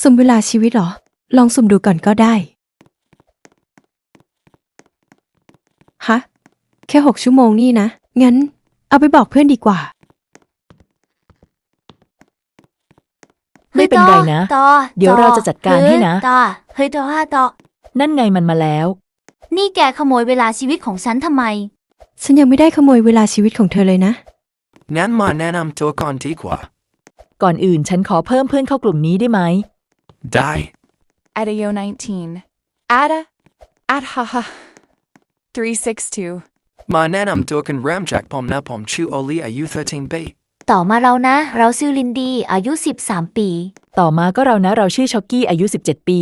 สุ่มเวลาชีวิตเหรอ ลองสุ่มดูก่อนก็ได้ ฮะ แค่หกชั่วโมงนี่นะ งั้น เอาไปบอกเพื่อนดีกว่า ไม่เป็นไรนะ ต่อเดี๋ยวเราจะจัดการให้นะ ต่อเฮ้ยต่อต่อนั่นไงมันมาแล้ว นี่แกขโมยเวลาชีวิตของฉันทำไม ฉันยังไม่ได้ขโมยเวลาชีวิตของเธอเลยนะ งั้นมาแนะนำตัวก่อนดีกว่า ก่อนอื่นฉันขอเพิ่มเพื่อนเข้ากลุ่มนี้ได้ไหม ได้ Adayo 19. Ada. Adhaha. 362. มาแนะนำตัวกันเริ่มจากผมนะผมชื่อโอลีอายุ13ปีต่อมาเรานะ เราชื่อลินดี้อายุ 13 ปี ต่อมาก็เรานะเราชื่อช็อกกี้อายุ 17 ปี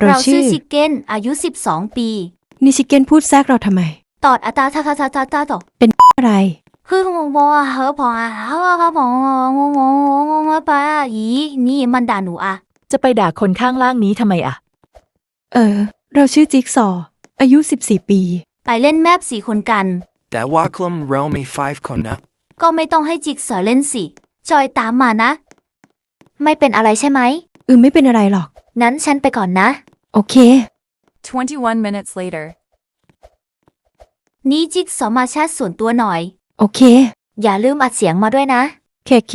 เราชื่อชิเก้นอายุ 12 ปี นิชิเกนพูดแทรกเราทำไม ตอดอัตาทาทาทาทาทาต่ออะไร คือผมบอกว่าเฮอพออะเฮอพอพอไปอะอีนี่มันด่าหนูอะ จะไปด่าคนข้างล่างนี้ทำไมอะเออ เราชื่อจิ๊กซอว์อายุ 14 ปี ไปเล่นแมปสี่คนกัน แต่ว่ากลุ่มเรามี 5 คนนะ ก็ไม่ต้องให้จิกสอเล่นสิ จอยตามมานะ ไม่เป็นอะไรใช่ไหม อืมไม่เป็นอะไรหรอก นั้นฉันไปก่อนนะ โอเค 21 minutes later. นี่จิกสอมาแชทส่วนตัวหน่อย โอเค อย่าลืมอัดเสียงมาด้วยนะ เคเค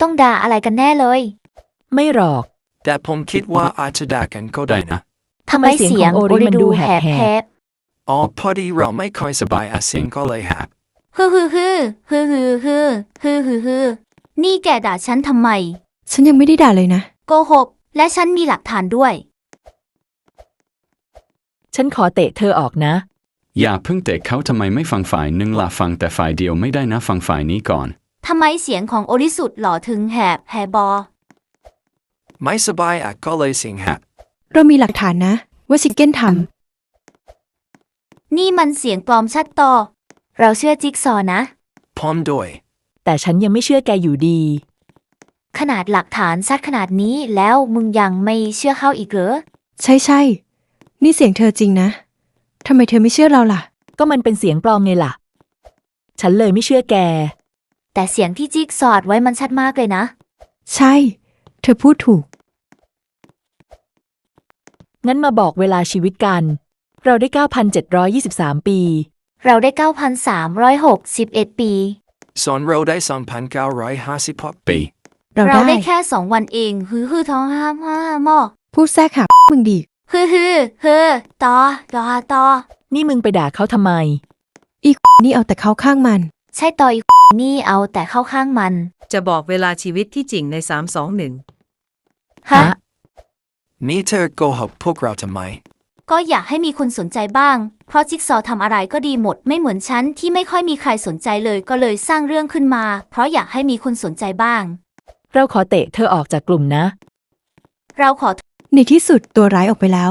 ต้องด่าอะไรกันแน่เลยไม่หรอก แต่ผมคิดว่าอาจจะด่ากันก็ได้นะทำไมเสียงทำไมเสียงของโอริมันดูแหบๆแหบอ๋อพอดีเราไม่ค่อยสบายอาเซียนก็เลยหับฮึฮึฮึฮึฮึฮึฮึฮึฮึนี่แกด่าฉันทำไม ฉันยังไม่ได้ด่าเลยนะ โกหก และฉันมีหลักฐานด้วย ฉันขอเตะเธอออกนะ อย่าเพิ่งเตะเขาทำไมไม่ฟังฝ่ายหนึ่งล่ะฟังแต่ฝ่ายเดียวไม่ได้นะฟังฝ่ายนี้ก่อน ทำไมเสียงของโอริสุดหล่อถึงแหบแหบบอไม่สบายอะก็เลยเสียงหับเรามีหลักฐานนะ ว่าชิคเก้นทนี่มันเสียงปลอมชัดต่อ เราเชื่อจิ๊กซอว์นะผมด้วย แต่ฉันยังไม่เชื่อแกอยู่ดี ขนาดหลักฐานชัดขนาดนี้แล้วมึงยังไม่เชื่อเขาอีกเหรอำใช่ใช่ นี่เสียงเธอจริงนะ ทำไมเธอไม่เชื่อเราล่ะ ก็มันเป็นเสียงปลอมไงล่ะ ฉันเลยไม่เชื่อแก แต่เสียงที่จิ๊กซอว์อัดไว้มันชัดมากเลยนะ ใช่ เธอพูดถูก งั้นมาบอกเวลาชีวิตกัน เราได้ 9,723 ปี เราได้ 9,361 ปีส่วนเราได้2,956ปี เราเราได้ได้แค่สองวันเองฮือฮือท้องห้ามห้าหม้อพูดแทรกหามึงดี ฮือฮือฮือต่อต่อต่อ นี่มึงไปด่าเขาทำไม อีกนี่เอาแต่เข้าข้างมัน ใช่ต่ออีกนี่เอาแต่เข้าข้างมัน จะบอกเวลาชีวิตที่จริงใน 3 2 1ฮะ ฮะ นี่เธอโกหกพวกเราทำไม ก็อยากให้มีคนสนใจบ้าง เพราะจิ๊กซอว์ทำอะไรก็ดีหมด ไม่เหมือนฉันที่ไม่ค่อยมีใครสนใจเลยก็เลยสร้างเรื่องขึ้นมา เพราะอยากให้มีคนสนใจบ้าง เราขอเตะเธอออกจากกลุ่มนะ เราขอ ในที่สุดตัวร้ายออกไปแล้ว